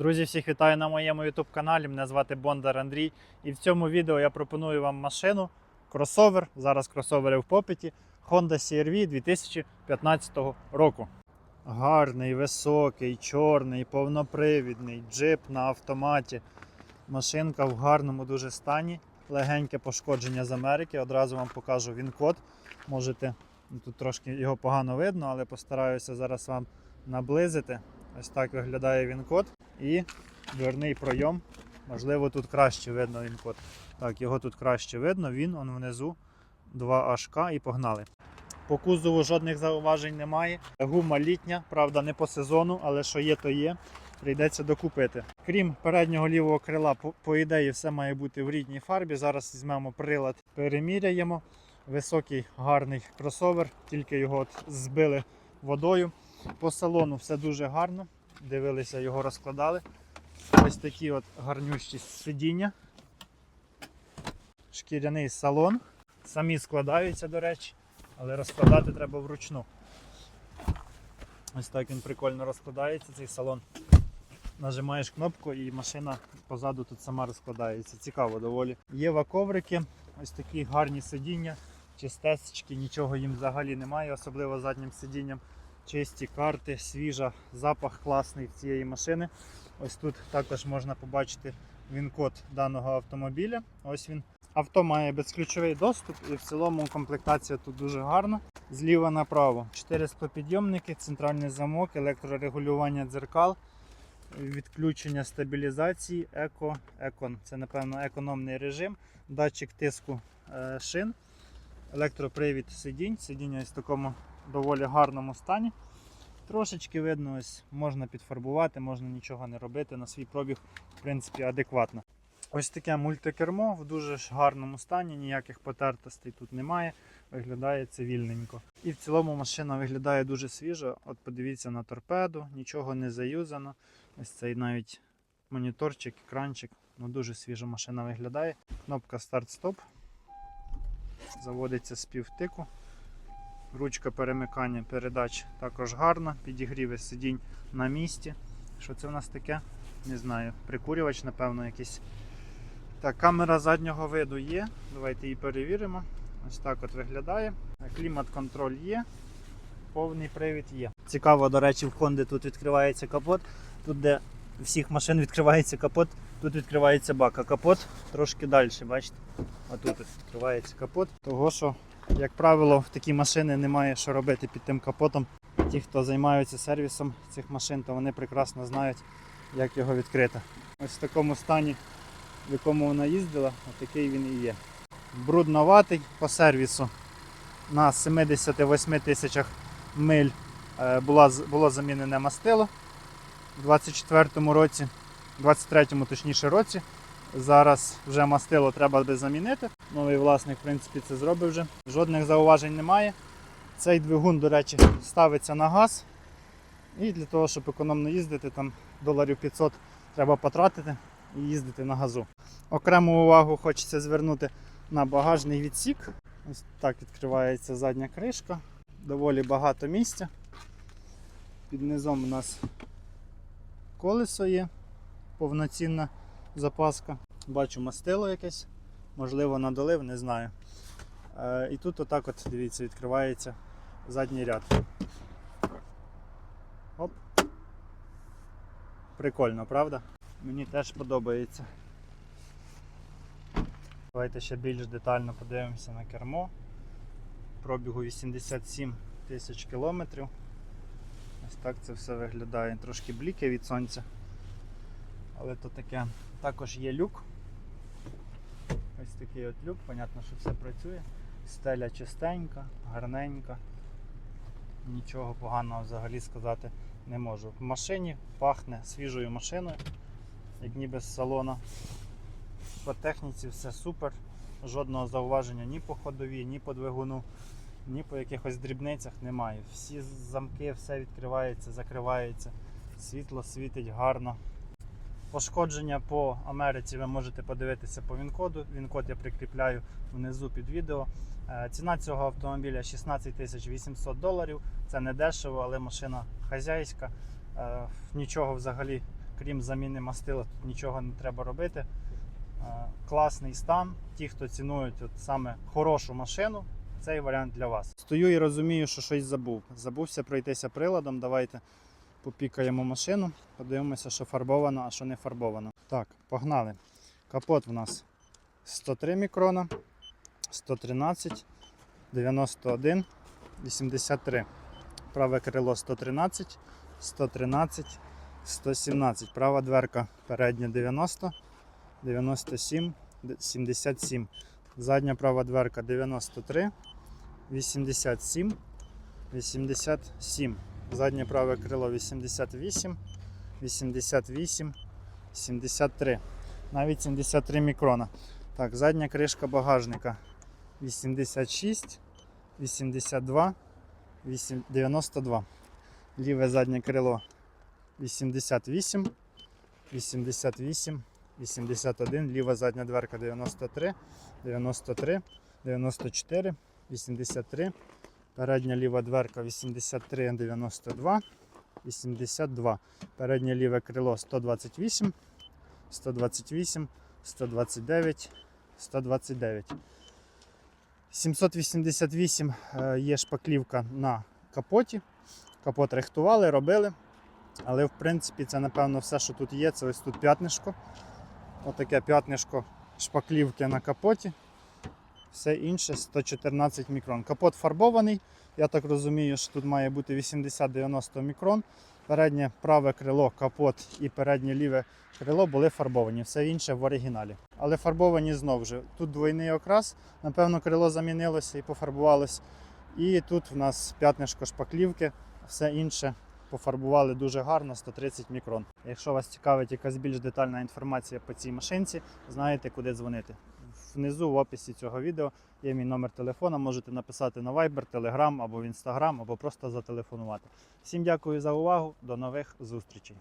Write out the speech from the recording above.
Друзі, всіх вітаю на моєму YouTube каналі. Мене звати Бондар Андрій. І в цьому відео я пропоную вам машину кросовер. Зараз кросовери в попиті Honda CR-V 2015 року. Гарний, високий, чорний, повнопривідний, джип на автоматі. Машинка в гарному дуже стані. Легеньке пошкодження з Америки. Одразу вам покажу він-код. Можете ну, тут трошки його погано видно, але постараюся зараз вам наблизити. Ось так виглядає він-код. І дверний пройом. Можливо, тут краще видно він-код. Так, його тут краще видно, він он внизу 2HK і погнали. По кузову жодних зауважень немає. Гума літня, правда, не по сезону, але що є, то є. Прийдеться докупити. Крім переднього лівого крила, по, по ідеї, все має бути в рідній фарбі. Зараз візьмемо прилад, переміряємо. Високий гарний кросовер, тільки його от збили водою. По салону все дуже гарно. Дивилися, його розкладали. Ось такі от гарнющі сидіння. Шкіряний салон. Самі складаються, до речі, але розкладати треба вручну. Ось так він прикольно розкладається, цей салон. Нажимаєш кнопку і машина позаду тут сама розкладається. Цікаво доволі. Є ваковрики, ось такі гарні сидіння, чистесечки, нічого їм взагалі немає, особливо заднім сидінням. Чисті карти, свіжа, запах класний в цієї машини. Ось тут також можна побачити він-код даного автомобіля. Ось він. Авто має безключовий доступ і в цілому комплектація тут дуже гарна. Зліва направо 4 склопідйомники, центральний замок, електрорегулювання дзеркал, відключення стабілізації, еко, екон. Це, напевно, економний режим, датчик тиску е, шин, електропривід сидінь. Сидіння ось в такому доволі гарному стані. Трошечки видно, ось можна підфарбувати, можна нічого не робити. На свій пробіг, в принципі, адекватно. Ось таке мультикермо в дуже гарному стані, ніяких потертостей тут немає. Виглядає цивільненько. І в цілому машина виглядає дуже свіжо. От подивіться на торпеду, нічого не заюзано. Ось цей навіть моніторчик, екранчик. Ну, дуже свіжа машина виглядає. Кнопка старт-стоп. Заводиться з півтику. Ручка перемикання передач також гарна. Підігріви сидінь на місці. Що це у нас таке? Не знаю. Прикурювач, напевно, якийсь. Так, камера заднього виду є. Давайте її перевіримо. Ось так от виглядає. Клімат-контроль є. Повний привід є. Цікаво, до речі, в Honda тут відкривається капот. Тут, де всіх машин відкривається капот, тут відкривається бак. А капот трошки далі, бачите? А тут відкривається капот. Того що, як правило, в такі машини немає що робити під тим капотом. Ті, хто займаються сервісом цих машин, то вони прекрасно знають, як його відкрити. Ось в такому стані, в якому вона їздила, такий він і є. Брудноватий по сервісу. На 78 тисячах миль е, була, було замінене мастило у 24-му році, 23-му точніше році. Зараз вже мастило треба би замінити. Новий власник, в принципі, це зробив вже. Жодних зауважень немає. Цей двигун, до речі, ставиться на газ. І для того, щоб економно їздити, там доларів 500 треба потратити і їздити на газу. Окрему увагу хочеться звернути на багажний відсік. Ось так відкривається задня кришка. Доволі багато місця. Під низом у нас колесо є, повноцінна запаска. Бачу мастило якесь, можливо, надолив, не знаю. Е, і тут отак от, дивіться, відкривається задній ряд. Оп. Прикольно, правда? Мені теж подобається. Давайте ще більш детально подивимося на кермо. Пробігу 87 тисяч кілометрів. Ось так це все виглядає. Трошки бліки від сонця. Але то таке. Також є люк. Ось такий от люк, понятно, що все працює. Стеля чистенька, гарненька. Нічого поганого взагалі сказати не можу. В машині пахне свіжою машиною, як ніби з салону. По техніці все супер. Жодного зауваження ні по ходовій, ні по двигуну, ні по якихось дрібницях немає. Всі замки, все відкривається, закривається, світло світить гарно. Пошкодження по Америці ви можете подивитися по він-коду. Він-код я прикріпляю внизу під відео. Е, Ціна цього автомобіля 16 800 доларів. Це не дешево, але машина хазяйська. Е, Нічого взагалі крім заміни мастила, тут нічого не треба робити. Е, Класний стан. Ті, хто цінують от саме хорошу машину, цей варіант для вас. Стою і розумію, що щось забув. Забувся пройтися приладом. Давайте попікаємо машину, подивимося, що фарбовано, а що не фарбовано. Так, погнали. Капот в нас 103 мікрона, 113, 91, 83. Праве крило 113, 113, 117. Права дверка передня 90, 97, 77. Задня права дверка 93, 87, 87. Заднє праве крило 88, 88, 73. Навіть 73 мікрона. Так, задня кришка багажника 86, 82, 8, 92. Ліве заднє крило 88, 88, 81. Ліва задня дверка 93, 93, 94, 83. Передня ліва дверка 83, 92, 82. Переднє ліве крило 128, 128, 129, 129. 788 е, є шпаклівка на капоті. Капот рихтували, робили. Але в принципі це напевно все, що тут є. Це ось тут п'ятнишко. Отаке п'ятнишко шпаклівки на капоті. Все інше 114 мікрон. Капот фарбований. Я так розумію, що тут має бути 80-90 мікрон. Переднє праве крило, капот і переднє ліве крило були фарбовані. Все інше в оригіналі. Але фарбовані знову ж. Тут двойний окрас. Напевно, крило замінилося і пофарбувалось. І тут в нас п'ятнишко шпаклівки, все інше пофарбували дуже гарно, 130 мікрон. Якщо вас цікавить якась більш детальна інформація по цій машинці, знаєте, куди дзвонити. Внизу в описі цього відео є мій номер телефона. Можете написати на Viber, Telegram або в Instagram, або просто зателефонувати. Всім дякую за увагу. До нових зустрічей.